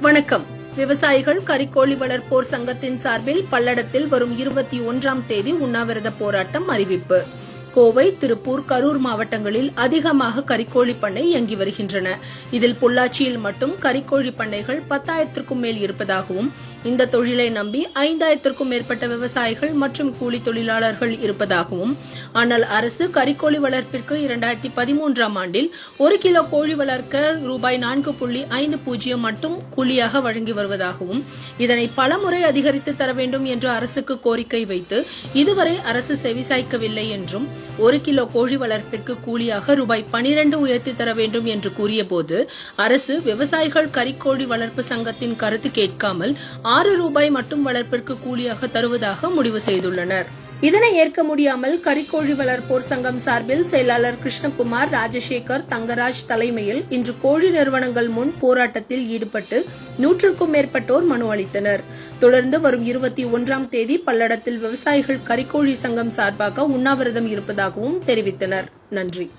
வணக்கம். விவசாயிகள் கரிக்கோழி வளர்ப்போர் சங்கத்தின் சார்பில் பல்லடத்தில் வரும் இருபத்தி ஒன்றாம் தேதி உண்ணாவிரத போராட்டம் அறிவிப்பு. கோவை திருப்பூர் கரூர் மாவட்டங்களில் அதிகமாக கரிக்கோழி பண்ணை இயங்கி வருகின்றன. இதில் பொள்ளாச்சியில் மட்டும் கரிக்கோழி பண்ணைகள் பத்தாயிரத்திற்கும் மேல் இருப்பதாகவும் இந்த தொழிலை நம்பி ஐந்தாயிரத்திற்கும் மேற்பட்ட விவசாயிகள் மற்றும் கூலி தொழிலாளர்கள் இருப்பதாகவும் ஆனால் அரசு கரிக்கோழி வளர்ப்பிற்கு இரண்டாயிரத்தி பதிமூன்றாம் ஆண்டில் ஒரு கிலோ கோழி வளர்க்க ரூபாய் நான்கு புள்ளி ஐந்து பூஜ்ஜியம் மட்டும் கூலியாக வழங்கி வருவதாகவும் இதனை பலமுறை அதிகரித்து தர வேண்டும் என்று அரசுக்கு கோரிக்கை வைத்து இதுவரை அரசு செவிசாய்க்கவில்லை என்றும் ஒரு கிலோ கோழி வளர்ப்பிற்கு கூலியாக ரூபாய் பனிரெண்டு உயர்த்தி தர வேண்டும் என்று கூறியபோது அரசு விவசாயிகள் கரிக்கோழி வளர்ப்பு சங்கத்தின் கருத்து கேட்காமல் ஆறு ரூபாய் மட்டும் வளர்ப்பிற்கு கூலியாக தருவதாக முடிவு செய்துள்ளனர். இதனை ஏற்க முடியாமல் கரிக்கோழி வளர்ப்போர் சங்கம் சார்பில் செயலாளர் கிருஷ்ணகுமார் ராஜசேகர் தங்கராஜ் தலைமையில் இன்று கோழி நிறுவனங்கள் முன் போராட்டத்தில் ஈடுபட்டு நூற்றுக்கும் மேற்பட்டோர் மனு அளித்தனர். தொடர்ந்து வரும் இருபத்தி ஒன்றாம் தேதி பல்லடத்தில் விவசாயிகள் கரிக்கோழி சங்கம் சார்பாக உண்ணாவிரதம் இருப்பதாகவும் தெரிவித்தனர். நன்றி.